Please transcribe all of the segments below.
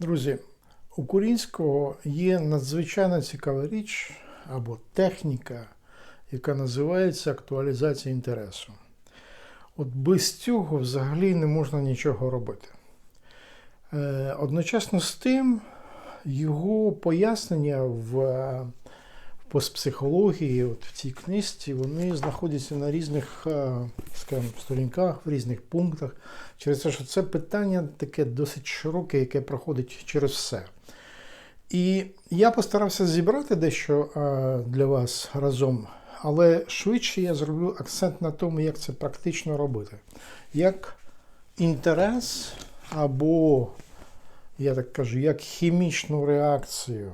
Друзі, у Курінського є надзвичайно цікава річ або техніка, яка називається актуалізація інтересу. От без цього взагалі не можна нічого робити. Е, Одночасно з тим, його пояснення в е, постпсихології, от в цій книжці, вони знаходяться на різних е, скажімо, сторінках, в різних пунктах, через те, що це питання таке досить широке, яке проходить через все. І я постарався зібрати дещо е, для вас разом, але швидше я зроблю акцент на тому, як це практично робити. Як інтерес або, я так кажу, як хімічну реакцію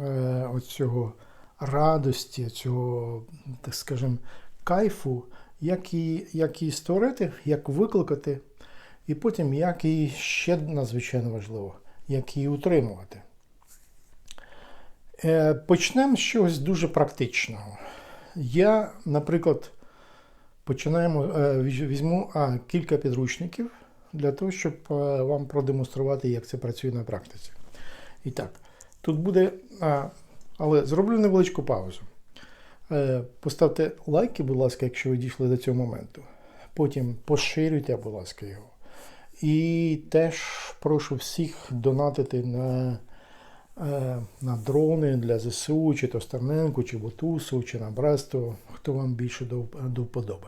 е, оцього радості, цього, так скажемо, кайфу, як її, як її створити, як викликати, і потім як її ще надзвичайно важливо, як її утримувати. Е, Почнемо з чогось дуже практичного. Я, наприклад, починаємо, е, візьму а, кілька підручників для того, щоб е, вам продемонструвати, як це працює на практиці. І так, тут буде, але зроблю невеличку паузу. Е, Поставте лайки, будь ласка, якщо ви дійшли до цього моменту. Потім поширюйте, будь ласка, його. І теж прошу всіх донатити на, е, на дрони для ЗСУ, чи то Стерненку, чи Ботусу, чи на Бресту, хто вам більше до, до вподоби.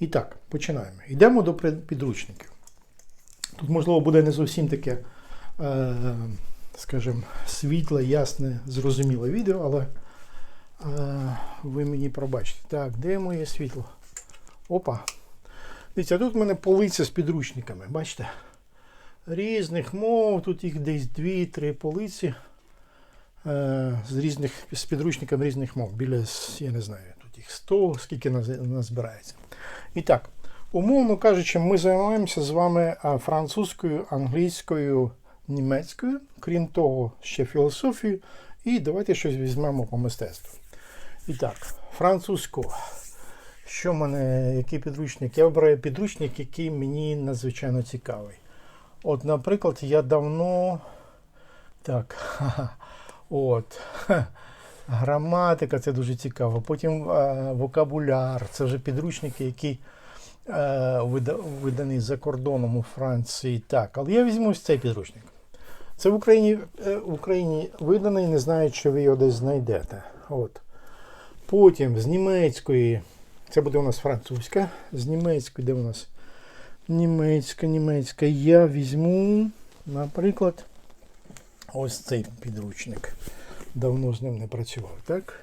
І так, починаємо. Йдемо до підручників. Тут, можливо, буде не зовсім таке, е, скажімо, світле, ясне, зрозуміле відео, але е, ви мені пробачите. Так, де моє світло? Опа. Дивіться, тут в мене полиця з підручниками, бачите? Різних мов, тут їх десь дві-три полиці е, з різних з підручниками різних мов. Біля, я не знаю, тут їх 100, скільки нас. І так, умовно кажучи, ми займаємося з вами французькою, англійською, німецькою, крім того, ще філософією. І давайте щось візьмемо по мистецтву. І так, французьку. Що в мене, який підручник? Я обираю підручник, який мені надзвичайно цікавий. От, наприклад, я давно. Так. От. Граматика це дуже цікаво. Потім е, вокабуляр. Це вже підручники, які е, вида- видані за кордоном у Франції. Так, але я візьму ось цей підручник. Це в Україні, е, в Україні виданий, не знаю, чи ви його десь знайдете. От. Потім з німецької, це буде у нас французька, з німецької, де у нас німецька, німецька. Я візьму, наприклад, ось цей підручник. Давно з ним не працював, так?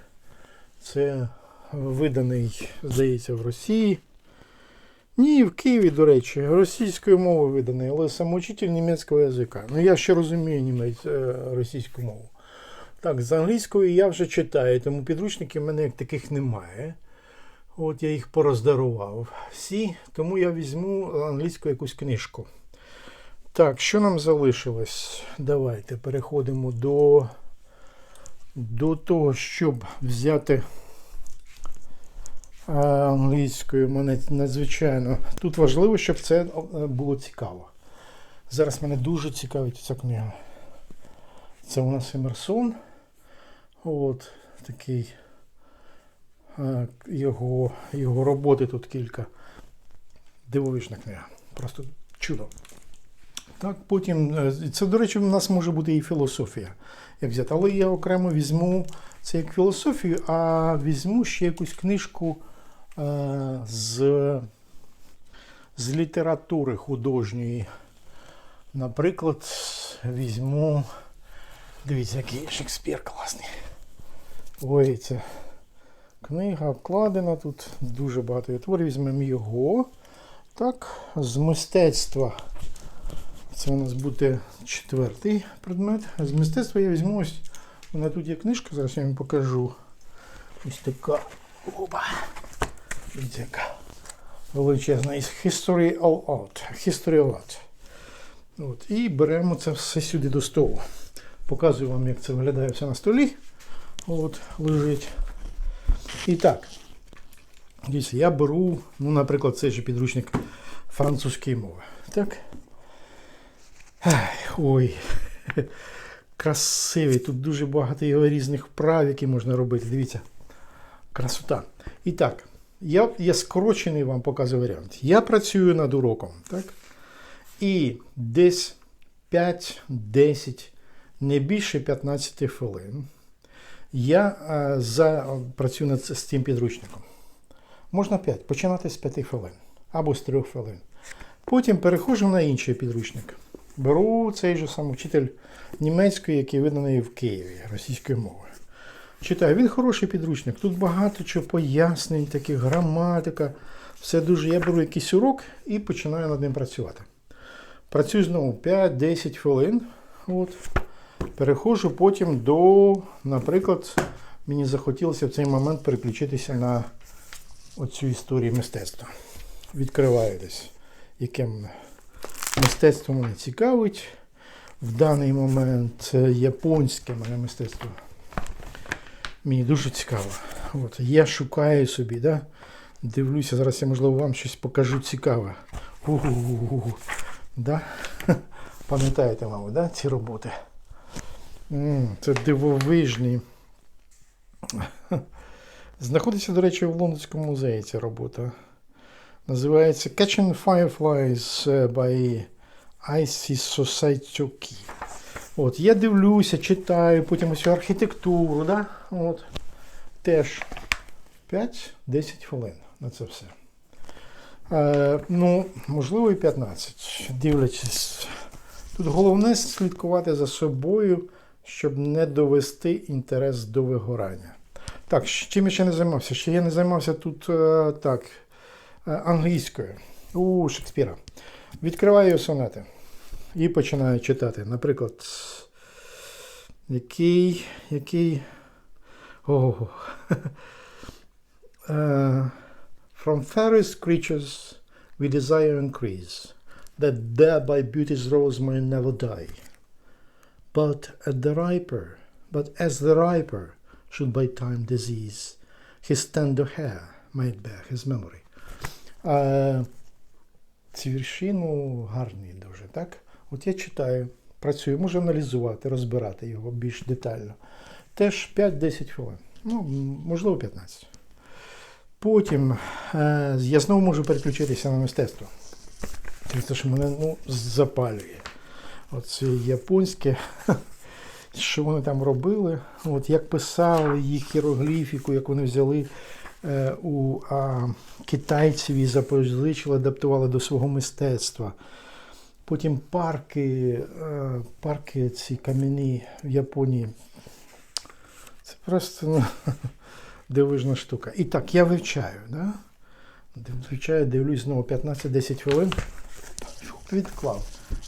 Це виданий, здається, в Росії. Ні, в Києві, до речі, російською мовою виданий, але самоучитель німецького язика. Ну, я ще розумію німець, е, російську мову. Так, з англійською я вже читаю, тому підручників в мене як таких немає. От я їх пороздарував всі, тому я візьму англійську якусь книжку. Так, що нам залишилось? Давайте переходимо до, до того, щоб взяти англійською. Мене надзвичайно. Тут важливо, щоб це е, було цікаво. Зараз мене дуже цікавить ця книга. Це у нас Емерсон. От такий е, його, його роботи тут кілька. Дивовижна книга. Просто чудо. Так, потім, е, це, до речі, в нас може бути і філософія, як взяти. Але я окремо візьму це як філософію, а візьму ще якусь книжку е, з, з літератури художньої. Наприклад, візьму. Дивіться, який Шекспір класний. Ой, це книга обкладена тут. Дуже багато творів. Візьмемо його. Так, з мистецтва. Це у нас буде четвертий предмет. З мистецтва я візьму ось. У мене тут є книжка, зараз я вам покажу. Ось така. Опа. Яка величезна. Із History of Art. History of Art. От. І беремо це все сюди до столу. Показую вам, як це виглядає все на столі. От, лежить. І так. Дивіться, я беру, ну, наприклад, цей же підручник французької мови. Так. Ой. Красивий. Тут дуже багато його різних вправ, які можна робити. Дивіться. Красота. І так, я, я скорочений вам показую варіант. Я працюю над уроком, так? І десь 5-10, не більше 15 хвилин я е, за, працюю над з цим підручником. Можна 5, починати з 5 хвилин або з 3 хвилин. Потім переходжу на інший підручник. Беру цей же самий вчитель німецької, який виданий в Києві російської мови. Читаю, він хороший підручник. Тут багато чого пояснень, таких граматика. Все дуже. Я беру якийсь урок і починаю над ним працювати. Працюю знову 5-10 хвилин. От. Переходжу потім до, наприклад, мені захотілося в цей момент переключитися на оцю історію мистецтва. Відкриваю десь, яке мене мистецтво мене цікавить. В даний момент це японське мене мистецтво. Мені дуже цікаво. От, я шукаю собі, да? дивлюся, зараз я, можливо, вам щось покажу цікаве. Да? Пам'ятаєте, мабуть, да? ці роботи? Це дивовижні. Знаходиться, до речі, в Лондонському музеї ця робота. Називається Catching Fireflies е, by Icy Society. От, я дивлюся, читаю, потім ось архітектуру, да? От. Теж 5-10 хвилин на це все. Е, ну, можливо, і 15, дивлячись. Тут головне слідкувати за собою, щоб не довести інтерес до вигорання. Так, чим я ще не займався? Ще я не займався тут е, так, е, англійською у Шекспіра. Відкриваю сонети і починаю читати. Наприклад, який. який. Ого. Е, From fairest creatures we desire increase, that thereby beauty's rose may never die. But at the riper, but as the riper should by time disease, his tender hair might bear his memory. Е, ці вірші, ну, гарні дуже, так? От я читаю, працюю, можу аналізувати, розбирати його більш детально. Теж 5-10 хвилин. Ну, можливо, 15. Потім е, я знову можу переключитися на мистецтво. Те, що мене ну, запалює. Оце японське, що вони там робили, от як писали їх іерогліфіку, як вони взяли е, у а, китайців і запозичили, адаптували до свого мистецтва. Потім парки, е, парки ці кам'яні в Японії. Це просто ну, дивижна штука. І так, я вивчаю. Да? Вивчаю, дивлюсь знову 15-10 хвилин. Відклав.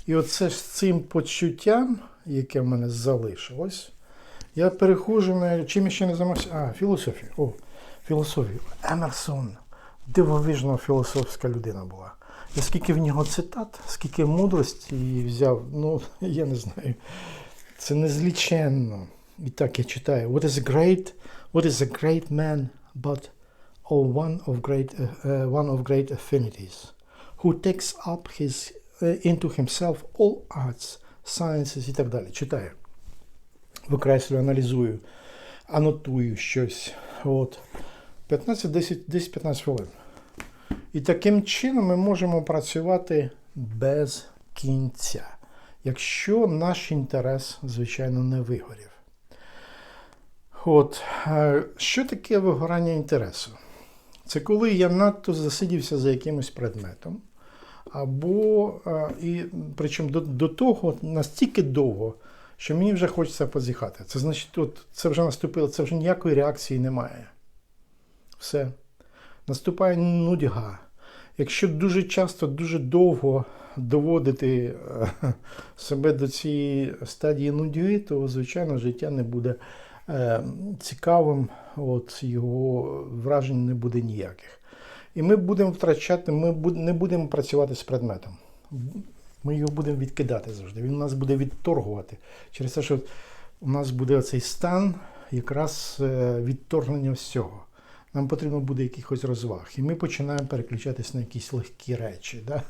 І оце з цим почуттям, яке в мене залишилось, я переходжу на чим ще не займався. А, філософію. О, філософію. Емерсон. Дивовижно філософська людина була. І скільки в нього цитат, скільки мудрості взяв, ну, я не знаю. Це незліченно. І так я читаю. What is a great, what is a great man, but oh, one of great, uh, one of great affinities, who takes up his, uh, into himself all arts, sciences і так далі. Читаю. Викреслюю, аналізую, анотую щось. От. 15, 10, 10-15 хвилин. І таким чином ми можемо працювати без кінця, якщо наш інтерес, звичайно, не вигорів. От, е, що таке вигорання інтересу? Це коли я надто засидівся за якимось предметом, або е, і причому до, до того настільки довго, що мені вже хочеться позіхати. Це значить, от, це вже наступило, це вже ніякої реакції немає. Все. Наступає нудьга. Якщо дуже часто, дуже довго доводити е, себе до цієї стадії нудьги, то, звичайно, життя не буде е, цікавим, от, його вражень не буде ніяких. І ми будемо втрачати, ми не будемо працювати з предметом. Ми його будемо відкидати завжди. Він нас буде відторгувати. Через те, що у нас буде цей стан якраз е, відторгнення всього. Нам потрібно буде якихось розваг. І ми починаємо переключатись на якісь легкі речі. Да?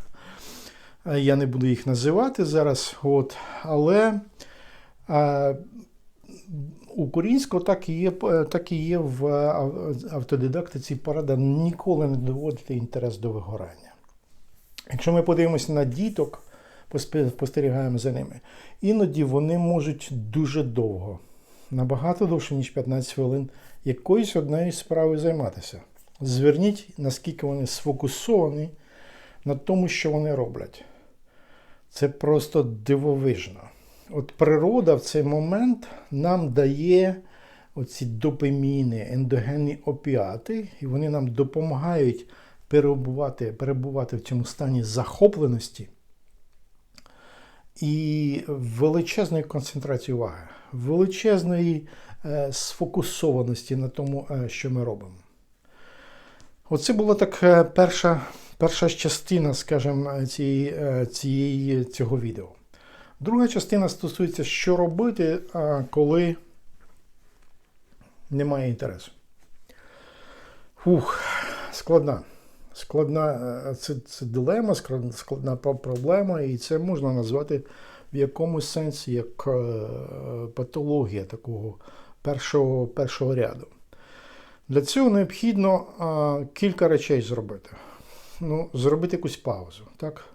Е, Я не буду їх називати зараз, от, але е, українського так і є, е, так і є в автодидактиці порада ніколи не доводити інтерес до вигорання. Якщо ми подивимося на діток, спостерігаємо за ними, іноді вони можуть дуже довго, набагато довше, ніж 15 хвилин, якоюсь однією справою займатися. Зверніть, наскільки вони сфокусовані на тому, що вони роблять. Це просто дивовижно. От природа в цей момент нам дає оці допаміни, ендогенні опіати, і вони нам допомагають перебувати, перебувати в цьому стані захопленості і величезної концентрації уваги, величезної е, сфокусованості на тому, е, що ми робимо. Оце була так е, перша, перша частина, скажімо, цієї, цієї, цього відео. Друга частина стосується, що робити, коли немає інтересу. Фух, складна. Складна е, це, це дилема, складна, проблема, і це можна назвати в якомусь сенсі як е, патологія такого першого, першого ряду. Для цього необхідно а, кілька речей зробити. Ну, зробити якусь паузу. Так?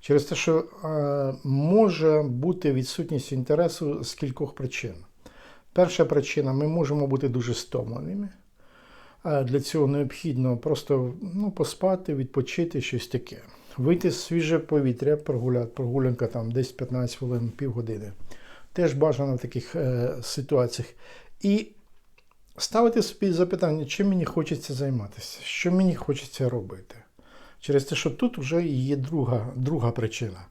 Через те, що е, може бути відсутність інтересу з кількох причин. Перша причина ми можемо бути дуже стомленими. Для цього необхідно просто ну, поспати, відпочити, щось таке. Вийти з свіже повітря, прогуляти, прогулянка там десь 15 хвилин, півгодини. Теж бажано в таких е, ситуаціях. І ставити собі запитання, чим мені хочеться займатися, що мені хочеться робити. Через те, що тут вже є друга, друга причина.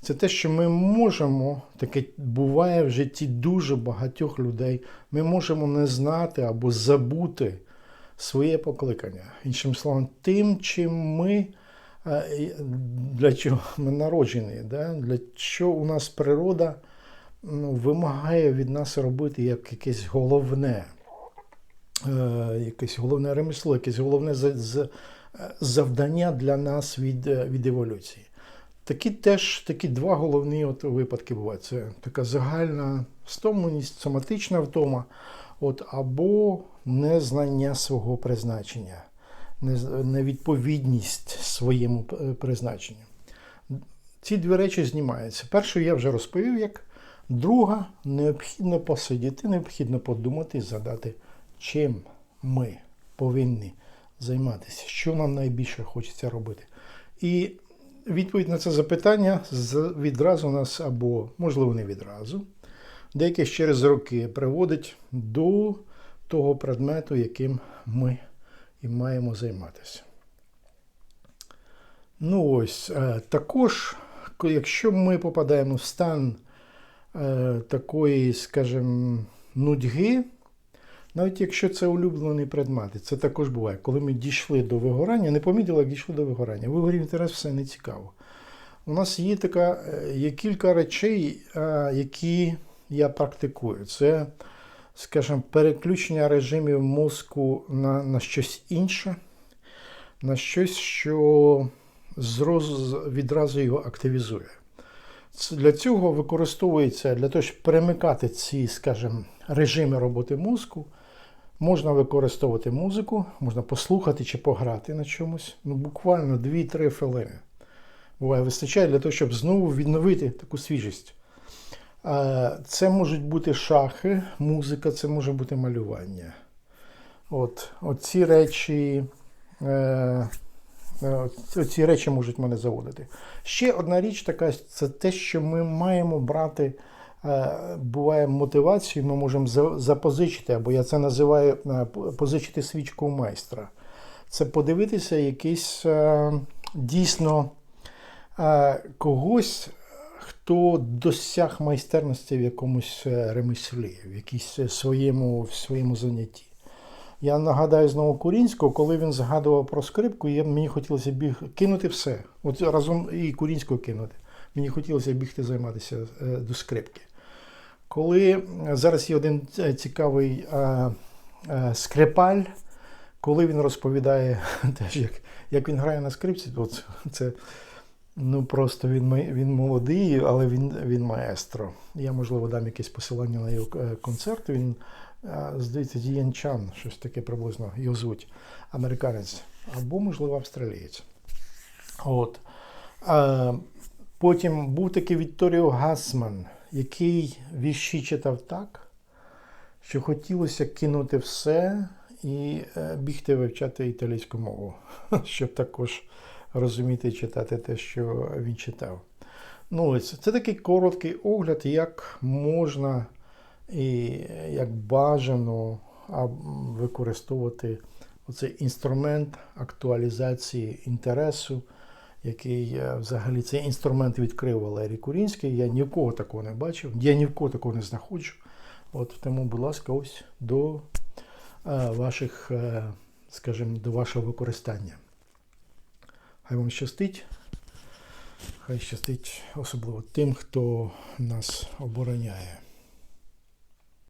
Це те, що ми можемо, таке буває в житті дуже багатьох людей, ми можемо не знати або забути своє покликання. Іншим словом, тим, чим ми, е, для чого ми народжені, да? для чого у нас природа ну, вимагає від нас робити як якесь головне, е, якесь головне ремесло, якесь головне е, завдання для нас від, від еволюції. Такі теж такі два головні от випадки бувають. Це така загальна стомленість, соматична втома, от, або незнання свого призначення, невідповідність своєму е, призначенню. Ці дві речі знімаються. Першу я вже розповів, як друга необхідно посидіти, необхідно подумати і задати, чим ми повинні займатися, що нам найбільше хочеться робити. І відповідь на це запитання відразу нас, або, можливо, не відразу, деяких через роки приводить до того предмету, яким ми і маємо займатися. Ну ось, е, також, якщо ми попадаємо в стан е, такої, скажімо, нудьги, навіть якщо це улюблені предмети, це також буває. Коли ми дійшли до вигорання, не помітили, як дійшли до вигорання. Вигорів інтерес все не цікаво. У нас є така, е, є кілька речей, які я практикую. Це, скажімо, переключення режимів мозку на, на щось інше, на щось, що зроз, відразу його активізує. Для цього використовується, для того, щоб перемикати ці, скажімо, режими роботи мозку, можна використовувати музику, можна послухати чи пограти на чомусь. Ну, буквально 2-3 хвилини. Буває, вистачає для того, щоб знову відновити таку свіжість. Це можуть бути шахи, музика, це може бути малювання. От, от ці речі. Е, е, ці речі можуть мене заводити. Ще одна річ така, це те, що ми маємо брати, е, буває мотивацію, ми можемо запозичити, або я це називаю позичити свічку у майстра. Це подивитися якийсь дійсно когось, хто досяг майстерності в якомусь е, ремеслі, в якійсь е, своєму, в своєму занятті. Я нагадаю знову Курінського, коли він згадував про скрипку, я, мені хотілося біг кинути все. От разом і Курінського кинути. Мені хотілося бігти займатися е, до скрипки. Коли зараз є один цікавий е, е, скрипаль, коли він розповідає теж, як, як він грає на скрипці, от це Ну просто він, він молодий, але він, він маестро. Я, можливо, дам якесь посилання на його е, концерт. Він, е, здається, Дієн Чан, щось таке приблизно його звуть, американець, або, можливо, австралієць. От. Потім був такий Вікторіо Гасман, який вірші читав так, що хотілося кинути все і е, бігти вивчати італійську мову, щоб також розуміти і читати те, що він читав. Ну, ось це такий короткий огляд, як можна і як бажано використовувати оцей інструмент актуалізації інтересу, який е, взагалі цей інструмент відкрив Валерій Курінський. Я ні в кого такого не бачив, я ні в кого такого не знаходжу. От тому, будь ласка, ось до е, ваших, е, скажімо, до вашого використання. Хай вам щастить. Хай щастить особливо тим, хто нас обороняє.